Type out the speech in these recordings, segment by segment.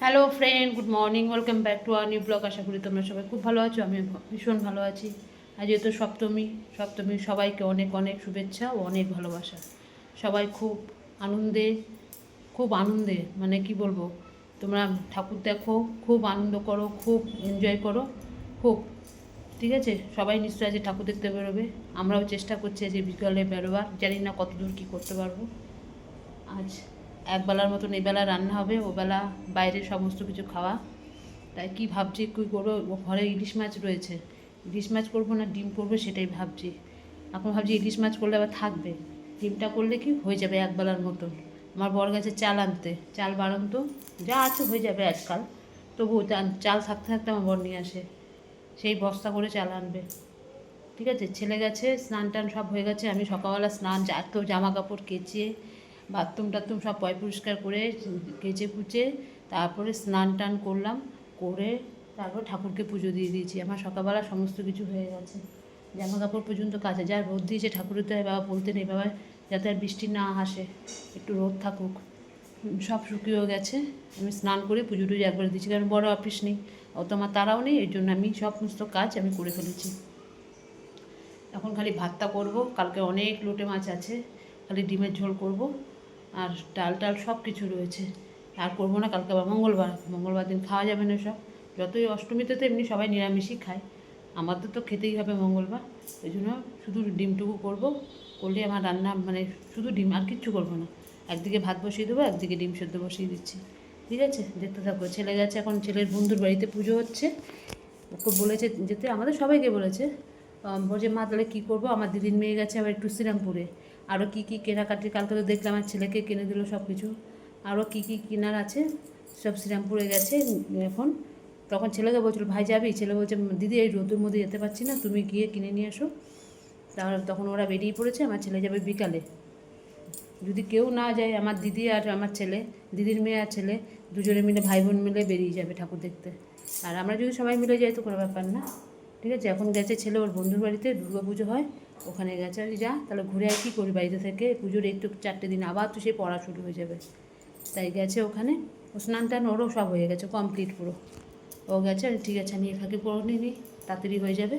Hello friend good morning welcome back to our new blog আশা করি তোমরা সবাই খুব ভালো আছো। আমি ভীষণ ভালো আছি। আজ যেহেতু সপ্তমী সপ্তমী সবাইকে অনেক অনেক শুভেচ্ছা ও অনেক ভালোবাসা। সবাই খুব আনন্দে খুব আনন্দে মানে কি বলব, তোমরা ঠাকুর দেখো, খুব আনন্দ করো, খুব এনজয় করো, খুব, ঠিক আছে? সবাই নিশ্চয়ই আজ ঠাকুর দেখতে বেরোবে। আমরাও চেষ্টা করছি যে বিকালে বেরোবার। জানি না কত দূর কী করতে পারব। আজ একবেলার মতন এবেলা রান্না হবে ওবেলা বাইরে সমস্ত কিছু খাওয়া। তাই কি ভাবছি, কী করব? ঘরে ইলিশ মাছ রয়েছে। ইলিশ মাছ করব না, ডিম করব সেটাই ভাবছি। এখন ভাবছি ইলিশ মাছ করলে আবার থাকবে। ডিমটা করলে কি হয়ে যাবে একবেলার মতন? আমার বর গেছে চাল আনতে। চাল বাড়ন্ত, যা আছে হয়ে যাবে আজকাল। তবু চাল থাকতে থাকতে আমার বর নিয়ে আসে। সেই বস্তা করে চাল আনবে। ঠিক আছে? ছেলে গেছে স্নান টান সব হয়ে গেছে। আমি সকালবেলা স্নান এত জামা কাপড় কেচে বাথরুম টাথরুম সব পয় পরিষ্কার করে কেচে কুচে তারপরে স্নান টান করলাম, করে তারপর ঠাকুরকে পুজো দিয়ে দিয়েছি। আমার সকালবেলা সমস্ত কিছু হয়ে গেছে। জামা কাপড় পর্যন্ত কাছে যার রোদ দিয়েছে ঠাকুরের তো বাবা বলতে নেই বাবা, যাতে আর বৃষ্টি না আসে, একটু রোদ থাকুক। সব শুকিয়েও গেছে। আমি স্নান করে পুজো টুজো একবার দিয়েছি, কারণ বড় অফিস নেই, অত আমার তারাও নেই এই জন্য আমি সমস্ত কাজ আমি করে ফেলেছি। এখন খালি ভাতটা করব, কালকে অনেক লোটে মাছ আছে, খালি ডিমের ঝোল করব। আর ডাল টাল সব কিছু রয়েছে। আর করব না, কালকে আবার মঙ্গলবার। মঙ্গলবার দিন খাওয়া যাবে না সব। যতই অষ্টমীতে তো এমনি সবাই নিরামিষই খায়। আমাদের তো খেতেই হবে মঙ্গলবার। ওই জন্য শুধু ডিমটুকু করব। করলে আমার রান্না মানে শুধু ডিম আর কিচ্ছু করব না। একদিকে ভাত বসিয়ে দেবো, একদিকে ডিম সেদ্ধ বসিয়ে দিচ্ছি। ঠিক আছে? দেখতে থাকব ছেলে গেছে এখন, ছেলের বন্ধুর বাড়িতে পুজো হচ্ছে। ওকে বলেছে যেতে। আমাদের সবাইকে বলেছে। বলছে, মা, তাহলে কী করব? আমার দিদির মেয়ে গেছে আবার একটু শ্রীরামপুরে। আরও কী কী কেনাকাটি, কালকে তো দেখলাম আমার ছেলেকে কিনে দিল সব কিছু আরও কী কী কেনার আছে, সব শ্রীরামপুরে গেছে এখন। তখন ছেলেকে বলছিল, ভাই, যাবি? ছেলে বলছে, দিদি, এই রোদের মধ্যে যেতে পারছি না, তুমি গিয়ে কিনে নিয়ে আসো তাহলে তখন ওরা বেরিয়ে পড়েছে, আমার ছেলে যাবে বিকালে। যদি কেউ না যায়, আমার দিদি আর আমার ছেলে, দিদির মেয়ে আর ছেলে, দুজনে মিলে ভাই বোন মিলে বেরিয়ে যাবে ঠাকুর দেখতে। আর আমরা যদি সবাই মিলে যাই, তো কোনো ব্যাপার না। ঠিক আছে? এখন গেছে ছেলে, ওর বন্ধুর বাড়িতে দুর্গা পুজো হয়। ওখানে গেছে। আর যা, তাহলে ঘুরে আর কী করি বাড়িতে থেকে পুজোর একটু চারটে দিন আবার তো সে পড়া শুরু হয়ে যাবে। তাই গেছে ওখানে। ও স্নান টান ওরও সব হয়ে গেছে কমপ্লিট পুরো। ও গেছে ঠিক আছে, আমি এখানে পড়ে নিই তাড়াতাড়ি হয়ে যাবে।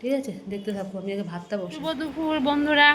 ঠিক আছে? দেখতে থাকব আমি আগে ভাতটা বসে শুভ দুপুর বন্ধুরা।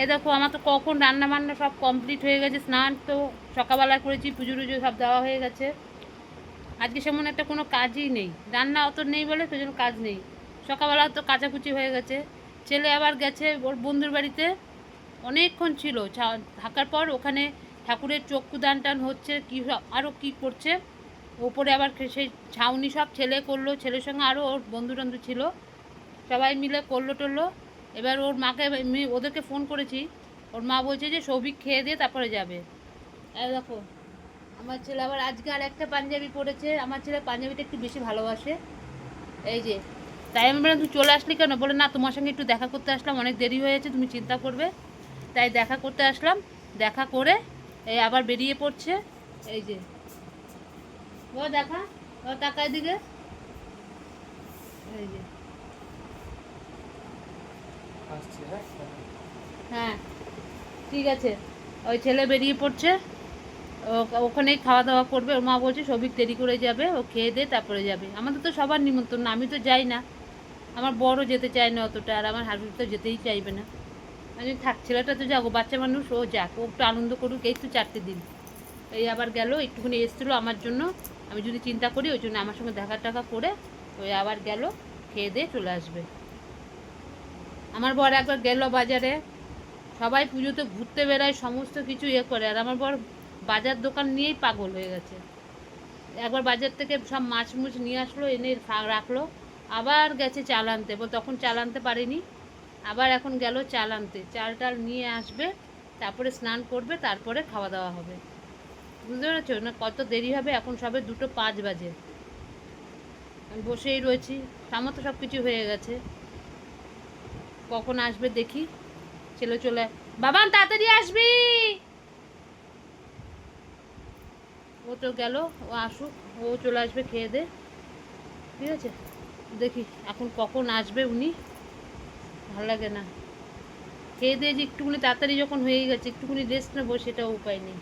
এ দেখো, আমার তো কখন রান্না বান্না সব কমপ্লিট হয়ে গেছে, স্নান তো সকালবেলা করেছি, পুজো টুজো সব দেওয়া হয়ে গেছে। আজকে সেমন একটা কোনো কাজই নেই। রান্না অত নেই বলে সেই জন্য কাজ নেই। সকালবেলা তো কাচাকুচি হয়ে গেছে। ছেলে আবার গেছে ওর বন্ধুর বাড়িতে। অনেকক্ষণ ছিল। থাকার পর ওখানে ঠাকুরের চক্ষু দান টান হচ্ছে, কী আরও কী করছে। ওপরে আবার সেই ছাউনি সব ছেলে করল। ছেলের সঙ্গে আরও ওর বন্ধু টন্ধু ছিল। সবাই মিলে করল টরলো। এবার ওর মাকে ওদেরকে ফোন করেছি। ওর মা বলছে যে, সৌভিক খেয়ে দিয়ে তারপরে যাবে। দেখো, আমার ছেলে আবার আজকে আর একটা পাঞ্জাবি পরেছে। আমার ছেলে পাঞ্জাবিটা একটু বেশি ভালোবাসে। এই যে তাই আমি বললাম তুই চলে আসলি কেন? বলে না তোমার সঙ্গে একটু দেখা করতে আসলাম অনেক দেরি হয়েছে তুমি চিন্তা করবে। তাই দেখা করতে আসলাম দেখা করে এই আবার বেরিয়ে পড়ছে এই যে। ও দেখা ও টাকার দিকে এই যে। হ্যাঁ? ঠিক আছে। ওই ছেলে বেরিয়ে পড়ছে ও- ওখানেই খাওয়া দাওয়া করবে। ওর মা বলছে সবিক দেরি করে যাবে ও খেয়ে দিয়ে তারপরে যাবে। আমাদের তো সবার নিমন্ত্রণ না আমি তো যাই না। আমার বড় যেতে চায় না অতটা, আর আমার হাজবেন্ড তো যেতেই চাইবে না। আমি থাক, ছেলেটা তো যাব বাচ্চা মানুষ, ও যাক, ও একটু আনন্দ করুক, এই তো চারটে দিন। এই আবার গেল, একটুখানি এসেছিল আমার জন্য। আমি যদি চিন্তা করি, ওই জন্য আমার সঙ্গে দেখা টাকা করে, ওই আবার গেল, খেয়ে দিয়ে চলে আসবে। আমার বর একবার গেল বাজারে, সবাই পুজোতে ঘুরতে বেড়ায়, সমস্ত কিছু ইয়ে করে, আর আমার বর বাজার দোকান নিয়েই পাগল হয়ে গেছে। একবার বাজার থেকে সব মাছ মুছ নিয়ে আসলো, এনে রাখল আবার গেছে চাল আনতে, বল তখন চাল আনতে পারেনি। আবার এখন গেল চাল আনতে। চাল টাল নিয়ে আসবে, তারপরে স্নান করবে, তারপরে খাওয়া দাওয়া হবে। বুঝতে পেরেছ? না, কত দেরি হবে, এখন সবে দুটো পাঁচ বাজে। আমি বসেই রয়েছি আমার তো সব কিছু হয়ে গেছে। কখন আসবে দেখি, ছেলে চলে বাবান, তাড়াতাড়ি আসবি! ও তো গেল, ও আসুক, ও চলে আসবে খেয়ে দে। ঠিক আছে? দেখি, এখন কখন আসবে উনি? ভালো লাগে না। খেয়ে দিয়ে যে একটুখানি তাড়াতাড়ি যখন হয়ে গেছে, একটুখানি রেস্ট নেব, সেটাও উপায় নেই।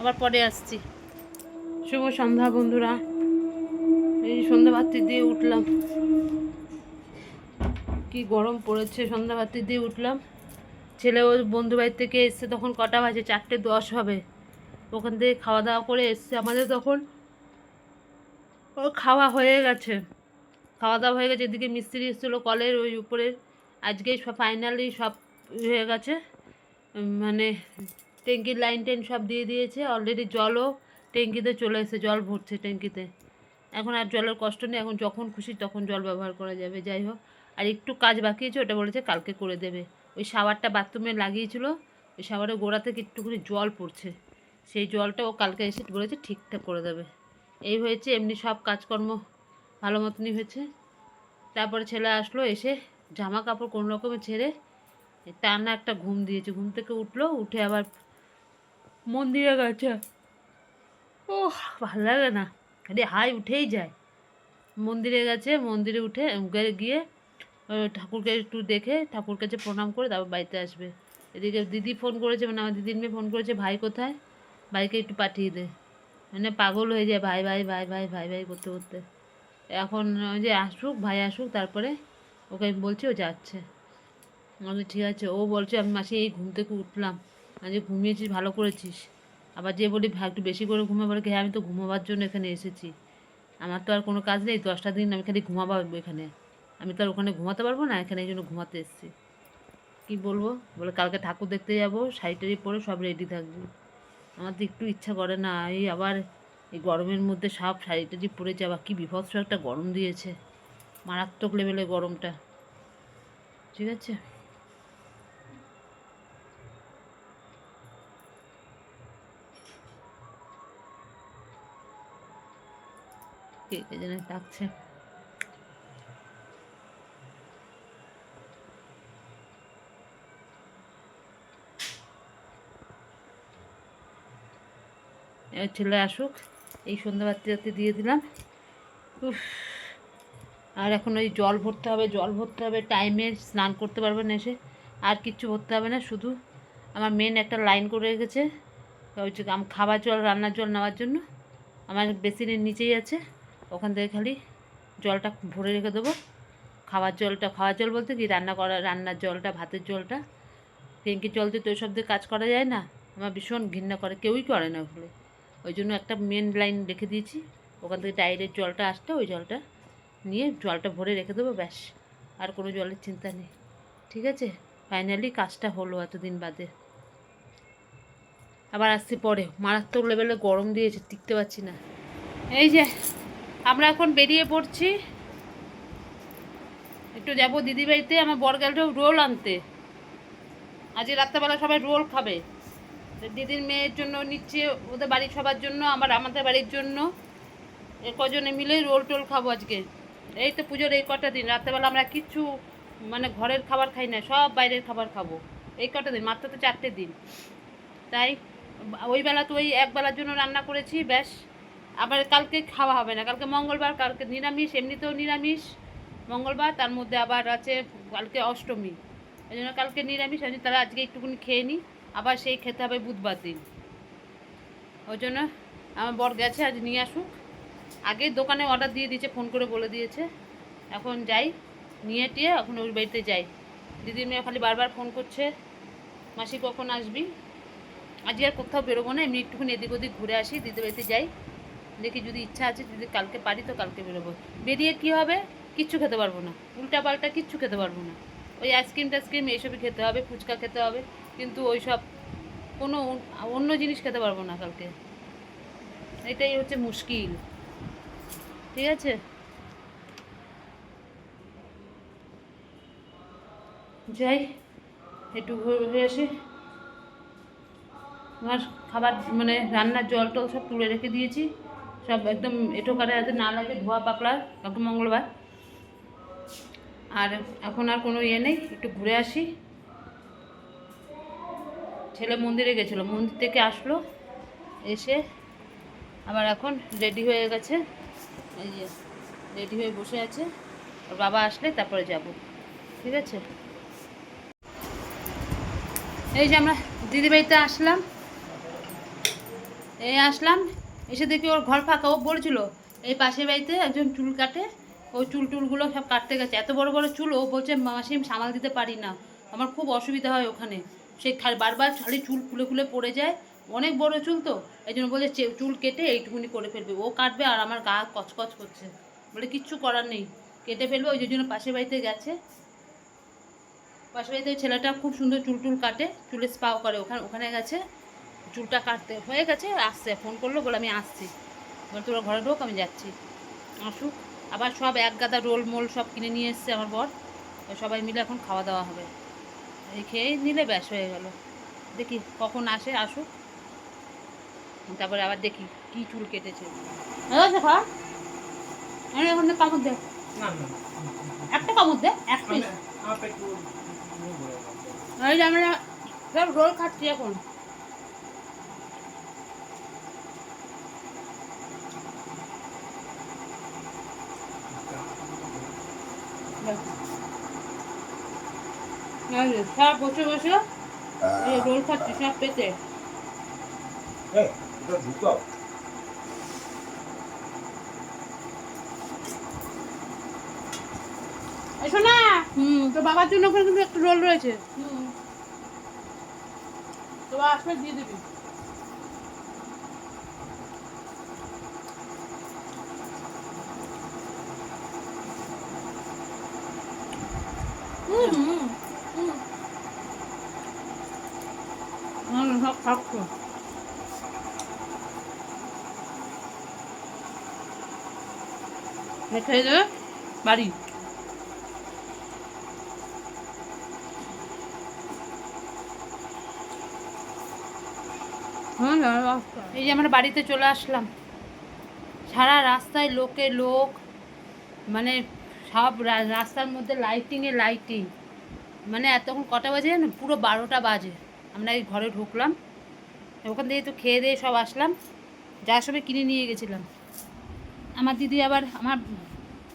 আবার পরে আসছি। শুভ সন্ধ্যা বন্ধুরা। এই সন্ধ্যাবাতি দিয়ে উঠলাম। কি গরম পড়েছে, সন্ধ্যাবাতি দিয়ে উঠলাম। ছেলে ওর বন্ধু বাড়ি থেকে এসছে তখন কটা বাজে? চারটে দশ হবে। ওখান থেকে খাওয়া দাওয়া করে এসছে আমাদের তখন। ও খাওয়া হয়ে গেছে। খাওয়া দাওয়া হয়ে গেছে, এদিকে মিস্ত্রি এসেছিল কলের ওই উপরের। আজকেই সব ফাইনালি সব হয়ে গেছে। মানে ট্যাঙ্কির লাইন টেন সব দিয়ে দিয়েছে অলরেডি জলও ট্যাঙ্কিতে চলে এসেছে, জল ভরছে ট্যাঙ্কিতে। এখন আর জলের কষ্ট নেই, এখন যখন খুশি তখন জল ব্যবহার করা যাবে, যাই হোক। আর একটু কাজ বাকি আছে, ওটা বলেছে কালকে করে দেবে। ওই শাওয়ারটা বাথরুমে লাগিয়েছিল, ওই শাওয়ারের গোড়া থেকে একটুখানি জল পড়ছে। সেই জলটা ও কালকে এসে বলেছে ঠিকঠাক করে দেবে। এই হয়েছে, এমনি সব কাজকর্ম ভালো মতনই হয়েছে। তারপরে ছেলে আসলো, এসে জামা কাপড় কোনো রকমে ছেড়ে টানা একটা ঘুম দিয়েছে। ঘুম থেকে উঠল, উঠে আবার মন্দিরে গেছে। ও ভালো লাগে না। খালি হাই উঠেই যায়। মন্দিরে গেছে, মন্দিরে উঠে গিয়ে ঠাকুরকে একটু দেখে ঠাকুর কাছে প্রণাম করে তারপর বাড়িতে আসবে। এদিকে দিদি ফোন করেছে মানে আমার দিদির মেয়ে ফোন করেছে, ভাই কোথায়? ভাইকে একটু পাঠিয়ে দে। মানে পাগল হয়ে যায়, ভাই ভাই ভাই ভাই ভাই ভাই, করতে করতে। এখন ওই যে আসুক, ভাই আসুক, তারপরে ওকে আমি বলছি ও যাচ্ছে। আমি ঠিক আছে। ও বলছে, আমি মাসি এই ঘুম থেকে উঠলাম। যে ঘুমিয়েছিস, ভালো করেছিস। আবার যে বলি একটু বেশি করে ঘুমে বলে হ্যাঁ আমি তো ঘুমাবার জন্য এখানে এসেছি। আমার তো আর কোনো কাজ নেই, দশটা দিন আমি খালি ঘুমাবো এখানে। আমি তো আর ওখানে ঘুমাতে পারব না, এখানে এই জন্য ঘুমাতে এসেছি। কি বলব? বলে, কালকে ঠাকুর দেখতে যাব শাড়ি টাড়ি পরে সব রেডি থাকবি। আমার তো একটু ইচ্ছা করে না, এই আবার এই গরমের মধ্যে সব শাড়ি টাড়ি পরে যাওয়া কি বিভৎস একটা গরম দিয়েছে। মারাত্মক লেভেলে গরমটা। ঠিক আছে? কে ছেলে আসুক। এই সন্ধ্যাবাতি রাতে দিয়ে দিলাম। উফ। আর এখন ওই জল ভরতে হবে, জল ভরতে হবে, টাইমে স্নান করতে পারবে না এসে। আর কিচ্ছু ভরতে হবে না, শুধু আমার মেন একটা লাইন করে রেখেছে। আম, খাবার জল, রান্নার জল নেওয়ার জন্য। আমার বেসিনের নিচেই আছে, ওখান থেকে খালি জলটা ভরে রেখে দেবো। খাওয়ার জলটা, খাওয়ার জল বলতে কি? রান্না করা, রান্নার জলটা, ভাতের জলটা। ট্যাঙ্কির জল দিয়ে তো ওইসব দিয়ে কাজ করা যায় না। আমার ভীষণ ঘৃণা করে, কেউই করে না ওগুলো ওই জন্য একটা মেন লাইন রেখে দিয়েছি। ওখান থেকে ডাইরেক্ট জলটা আসতে ওই জলটা নিয়ে জলটা ভরে রেখে দেবো, ব্যাস। আর কোনো জলের চিন্তা নেই। ঠিক আছে? ফাইনালি কাজটা হলো এতদিন বাদে। আবার আসছি পরে। মারাত্মক লেভেলে গরম দিয়েছে, টিকতে পারছি না। এই যে, আমরা এখন বেরিয়ে পড়ছি। একটু যাব দিদি বাড়িতে আমার বরগালটা রোল আনতে। আজকে রাত্রেবেলা সবাই রোল খাবে। দিদির মেয়ের জন্য নিচ্ছে, ওদের বাড়ির সবার জন্য, আমার আমাদের বাড়ির জন্য। কজনে মিলে রোল টোল খাব আজকে। এই তো পুজোর এই কটা দিন, রাত্রেবেলা আমরা কিচ্ছু মানে ঘরের খাবার খাই না, সব বাইরের খাবার খাব। এই কটা দিন, মাত্র তো চারটে দিন। তাই, ওই বেলা তো ওই এক বেলার জন্য রান্না করেছি, ব্যাস। আবার কালকে খাওয়া হবে না, কালকে মঙ্গলবার, কালকে নিরামিষ, এমনিতেও নিরামিষ। মঙ্গলবার, তার মধ্যে আবার আছে কালকে অষ্টমী। এই জন্য কালকে নিরামিষ, আমি তারা আজকে একটুখানি খেয়ে নিই। আবার সেই খেতে হবে বুধবার দিন। ওই জন্য আমার বর গেছে, আজ নিয়ে আসুক। আগে দোকানে অর্ডার দিয়ে দিয়েছে ফোন করে বলে দিয়েছে। এখন যাই, নিয়ে টিয়ে এখন ওই বাড়িতে যাই। দিদির মেয়ে খালি বারবার ফোন করছে, মাসি কখন আসবি? আজকে আর কোথাও বেরোবো না, এমনি একটুখানি এদিক ওদিক ঘুরে আসি, দিদির বাড়িতে যাই। দেখি যদি ইচ্ছা আছে, যদি কালকে পারি তো কালকে বেরোবো। বেরিয়ে কী হবে? কিচ্ছু খেতে পারব না। উল্টা পাল্টা কিচ্ছু খেতে পারব না। ওই আইসক্রিম টাইসক্রিম এইসবই খেতে হবে, ফুচকা খেতে হবে। কিন্তু ওই সব কোনো অন্য জিনিস খেতে পারব না কালকে। এটাই হচ্ছে মুশকিল। ঠিক আছে? যাই, একটু ঘুরে আসি। আমার খাবার মানে রান্নার জল টল সব তুলে রেখে দিয়েছি। সব একদম এঁটো কাটে যাতে না লাগে, ধোয়া পাকলা কালকে মঙ্গলবার। আর এখন আর কোনো ইয়ে নেই, একটু ঘুরে আসি। ছেলে মন্দিরে গেছিল। মন্দির থেকে আসলো, এসে আবার এখন রেডি হয়ে গেছে। এই যে রেডি হয়ে বসে আছে। ওর বাবা আসলে তারপরে যাব। ঠিক আছে? এই যে আমরা দিদিবাড়িতে আসলাম। এই আসলাম, এসে দেখি ওর ঘর ফাঁকা। ও বলছিল, এই পাশের বাড়িতে একজন চুল কাটে। ওই চুল টুলগুলো সব কাটতে গেছে। এত বড় বড় চুল, ও বলছে মাসি আমি সামাল দিতে পারি না। আমার খুব অসুবিধা হয় ওখানে। সে খা- বারবার খালি চুল খুলে খুলে পড়ে যায়। অনেক বড় চুল তো, এই জন্য বলছে চে- চুল কেটে এইটুকুনি করে ফেলবে। ও কাটবে আর আমার গা কচকচ করছে। বলে কিচ্ছু করার নেই, কেটে ফেলবে, ওই জন্য পাশের বাড়িতে গেছে। পাশের বাড়িতে ছেলেটা খুব সুন্দর চুল টুল কাটে, চুলে স্পাও করে, ওখানে ওখানে গেছে। চুলটা কাটতে হয়ে গেছে, আসছে, ফোন করল, বলে আমি আসছি। বলে তোরা ঘরে ঢোক, আমি যাচ্ছি। আসুক। আবার সব এক গাদা রোল মোল সব কিনে নিয়ে এসছে আমার বর। সবাই মিলে এখন খাওয়া দাওয়া হবে। খেয়ে নিলে ব্যাস হয়ে গেল। দেখি কখন আসে আসুক। তারপরে আবার দেখি কি চুল কেটেছে। খা এখন কামড় দে একটা কামড় দে এক পিস। এই যে আমরা সব রোল খাচ্ছি এখন। এই যে, সব বসে বসে। রোল খাচ্ছি সব পেতে। এই, এটা ঢুকাও। এসো না হুম। তো বাবার জন্য ওখানে কিন্তু একটা রোল রয়েছে। হুম। তো আসবে দিয়ে দিবি হুম হুম হুম হুম সব খাচ্ছো খেয়ে দেবে বাড়ি এই যে আমরা বাড়িতে চলে আসলাম। সারা রাস্তায় লোকে লোক মানে সব রাস্তার মধ্যে লাইটিংয়ে লাইটিং মানে এতক্ষণ কটা বাজে জানো? পুরো বারোটা বাজে। আমরা এই ঘরে ঢুকলাম। ওখান থেকে তো খেয়ে দিয়ে সব আসলাম। যার সময় কিনে নিয়ে গেছিলাম। আমার দিদি আবার আমার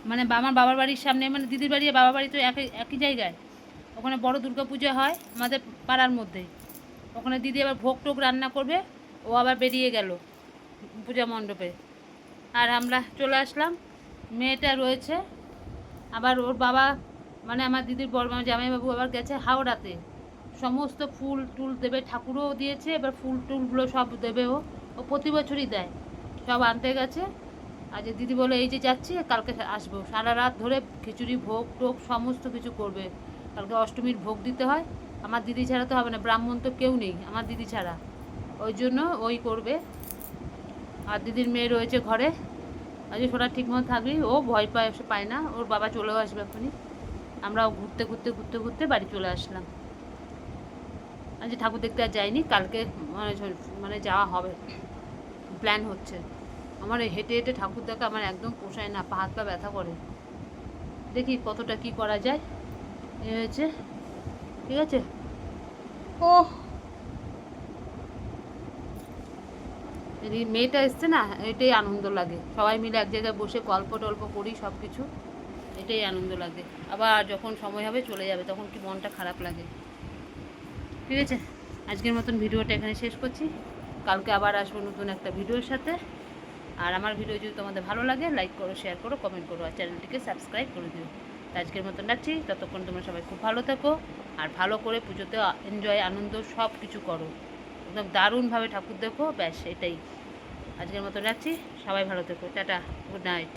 মানে আমার বাবার বাড়ির সামনে মানে দিদির বাড়ি আর বাবার বাড়ি তো একই একই জায়গায়। ওখানে বড় দুর্গা পূজা হয় আমাদের পাড়ার মধ্যে। ওখানে দিদি আবার ভোগ টোগ রান্না করবে, ও আবার বেরিয়ে গেল পূজা মণ্ডপে। আর আমরা চলে আসলাম, মেয়েটা রয়েছে, আবার ওর বাবা মানে আমার দিদির বড় জামাইবাবু আবার গেছে হাওড়াতে। সমস্ত ফুল টুল দেবে, ঠাকুরও দিয়েছে, এবার ফুল টুলগুলো সব দেবে ও। ও প্রতি বছরই দেয়, সব আনতে গেছে। আর যে দিদি বলে, এই যে যাচ্ছি, কালকে আসব। সারা রাত ধরে খিচুড়ি, ভোগ টোগ সমস্ত কিছু করবে। কালকে অষ্টমীর ভোগ দিতে হয়। আমার দিদি ছাড়া তো হবে না, ব্রাহ্মণ তো কেউ নেই, আমার দিদি ছাড়া। ওই জন্য ওই করবে। আর দিদির মেয়ে রয়েছে ঘরে। আজ সোনা ঠিকমতো থাকবি ও ভয় পায়, সে পায় না। ওর বাবা চলেও আসবে এখনই আমরাও ঘুরতে ঘুরতে ঘুরতে ঘুরতে বাড়ি চলে আসলাম। আজ ঠাকুর দেখতে আর যাইনি, কালকে মানে মানে যাওয়া হবে। প্ল্যান হচ্ছে। আমার হেঁটে হেঁটে ঠাকুর দেখা আমার একদম পোষায় না, পা হাত পা ব্যথা করে। দেখি কতটা কি করা যায়। এ হয়েছে, ঠিক আছে? ও এদিকে মেয়েটা এসছে না, এটাই আনন্দ লাগে। সবাই মিলে এক জায়গায় বসে গল্প টল্প করি সব কিছু এটাই আনন্দ লাগে। আবার যখন সময় হবে চলে যাবে, তখন কি মনটা খারাপ লাগে। ঠিক আছে? আজকের মতন ভিডিওটা এখানে শেষ করছি। কালকে আবার আসব নতুন একটা ভিডিওর সাথে। আর আমার ভিডিও যদি তোমাদের ভালো লাগে লাইক করো শেয়ার করো কমেন্ট করো, আর চ্যানেলটিকে সাবস্ক্রাইব করে দিও। আজকের মতন রাখছি। ততক্ষণ তোমরা সবাই খুব ভালো থাকো, আর ভালো করে পুজোতে এনজয় আনন্দ সব কিছু করো। একদম দারুণভাবে ঠাকুর দেখো, ব্যাস এটাই। আজকের মতন রাখছি। সবাই ভালো থেকো। টাটা। Good night